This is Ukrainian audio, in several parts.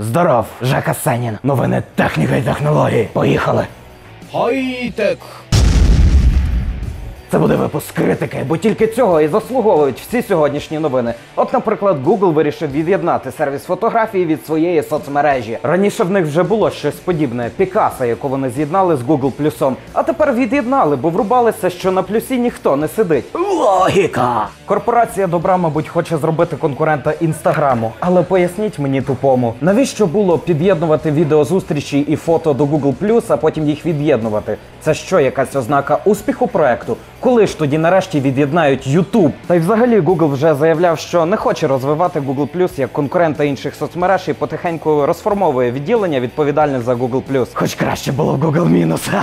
Здоров, Жека Санін. Новини техніки і технології. Поїхали. Хай-тек. Це буде випуск критики, бо тільки цього і заслуговують всі сьогоднішні новини. От, наприклад, Google вирішив від'єднати сервіс фотографії від своєї соцмережі. Раніше в них вже було щось подібне Пікаса, яку вони з'єднали з Google Плюсом. А тепер від'єднали, бо врубалися, що на плюсі ніхто не сидить. Логіка! Корпорація добра, мабуть, хоче зробити конкурента інстаграму. Але поясніть мені тупому, навіщо було під'єднувати відеозустрічі і фото до Google а потім їх від'єднувати? Це що, якась ознака успіху проекту? Коли ж тоді нарешті від'єднають YouTube? Та й взагалі Google вже заявляв, що не хоче розвивати Google як конкурента інших соцмереж і потихеньку розформовує відділення відповідальне за Google Хоч краще було Google мінус.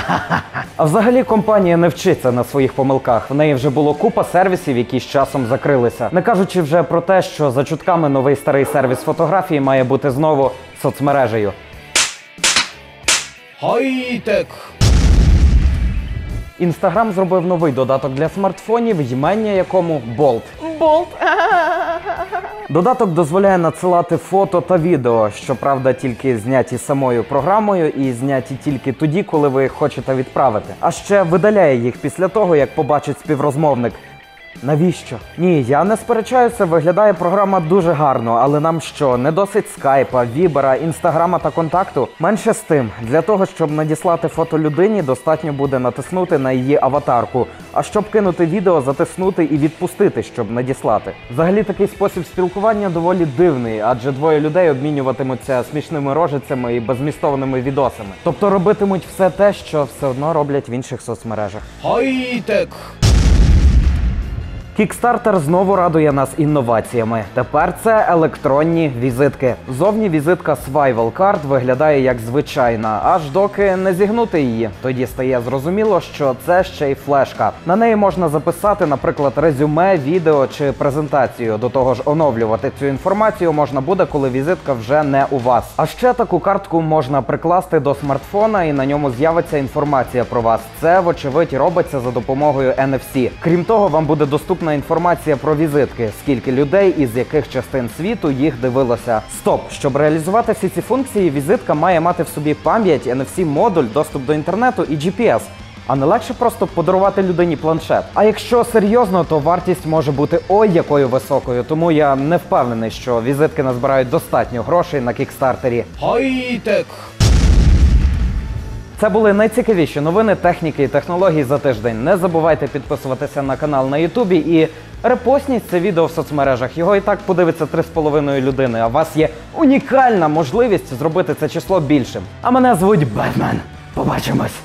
А взагалі компанія не вчиться на своїх помилках. В неї вже було купа сервісів, які з часом закрилися. Не кажучи вже про те, що за чутками новий старий сервіс фотографії має бути знову соцмережею. Хай-тек. Інстаграм зробив новий додаток для смартфонів, ймення якому Болт. Болт. Додаток дозволяє надсилати фото та відео, щоправда, тільки зняті самою програмою і зняті тільки тоді, коли ви хочете відправити. А ще видаляє їх після того, як побачить співрозмовник. Навіщо? Ні, я не сперечаюся, виглядає програма дуже гарно, але нам що, не досить скайпа, вібера, інстаграма та контакту? Менше з тим, для того, щоб надіслати фото людині, достатньо буде натиснути на її аватарку. А щоб кинути відео, затиснути і відпустити, щоб надіслати. Взагалі такий спосіб спілкування доволі дивний, адже двоє людей обмінюватимуться смішними рожицями і безмістовними відосами. Тобто робитимуть все те, що все одно роблять в інших соцмережах. Хай-тек. Кікстартер знову радує нас інноваціями. Тепер це електронні візитки. Зовні візитка Survival Card виглядає як звичайна, аж доки не зігнути її. Тоді стає зрозуміло, що це ще й флешка. На неї можна записати, наприклад, резюме, відео чи презентацію. До того ж, оновлювати цю інформацію можна буде, коли візитка вже не у вас. А ще таку картку можна прикласти до смартфона, і на ньому з'явиться інформація про вас. Це, вочевидь, робиться за допомогою NFC. Крім того, вам буде доступна інформація про візитки, скільки людей і з яких частин світу їх дивилося. Стоп! Щоб реалізувати всі ці функції, візитка має мати в собі пам'ять, NFC модуль, доступ до інтернету і GPS. А не легше просто подарувати людині планшет. А якщо серйозно, то вартість може бути ой якою високою, тому я не впевнений, що візитки назбирають достатньо грошей на кікстартері. Хай-тек. Це були найцікавіші новини техніки і технологій за тиждень. Не забувайте підписуватися на канал на Ютубі і репостніть це відео в соцмережах. Його і так подивиться 3,5 людини. А у вас є унікальна можливість зробити це число більшим. А мене звуть Бетмен. Побачимось.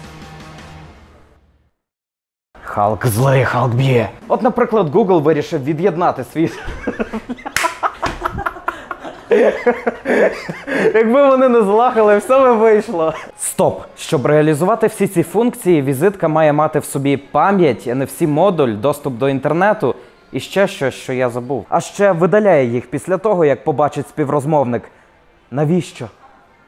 Халк злий, Халк б'є. От, наприклад, Google вирішив від'єднати свій. Якби вони не злахали, все би вийшло. Стоп! Щоб реалізувати всі ці функції, візитка має мати в собі пам'ять, NFC модуль, доступ до інтернету і ще щось, що я забув. А ще видаляє їх після того, як побачить співрозмовник. Навіщо?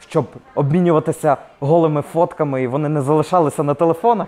Щоб обмінюватися голими фотками і вони не залишалися на телефонах?